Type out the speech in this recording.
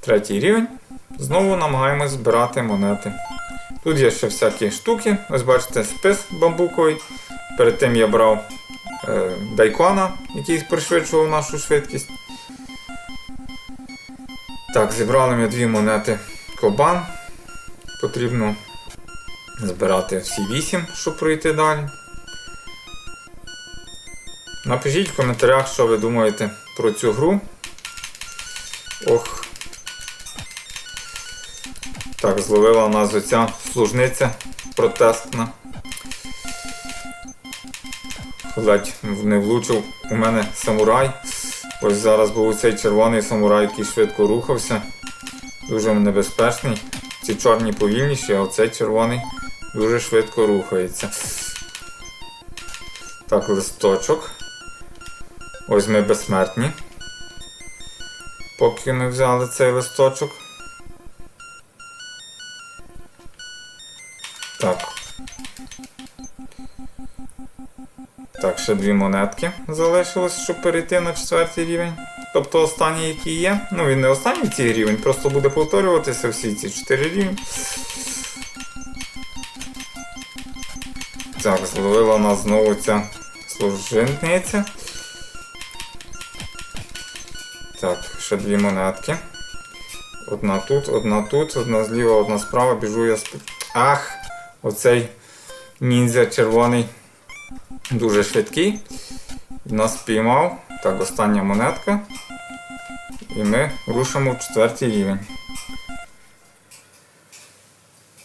третій рівень. Знову намагаємось збирати монети. Тут є ще всякі штуки. Ось бачите, спис бамбуковий. Перед тим я брав е, дайкона, який пришвидшував нашу швидкість. Так, зібрали ми дві монети кобан. Потрібно збирати всі 8, щоб пройти далі. Напишіть в коментарях, що ви думаєте про цю гру. Ох. Так, зловила нас оця служниця протестна. Ледь не влучив у мене самурай. Ось зараз був цей червоний самурай, який швидко рухався. Дуже небезпечний. Ці чорні повільніші, а оцей червоний дуже швидко рухається. Так, листочок. Ось ми безсмертні. Поки ми взяли цей листочок. Так. Так, ще дві монетки залишилось, щоб перейти на четвертий рівень. Тобто останній, який є. Ну, він не останній цей рівень, просто буде повторюватися всі ці чотири рівні. Так, зловила нас знову ця служинниця. Так, ще дві монетки. Одна тут, одна тут, одна зліва, одна справа, біжу я сп... Ах! Оцей ніндзя червоний дуже швидкий. Нас піймав. Так, остання монетка. І ми рушимо в четвертий рівень.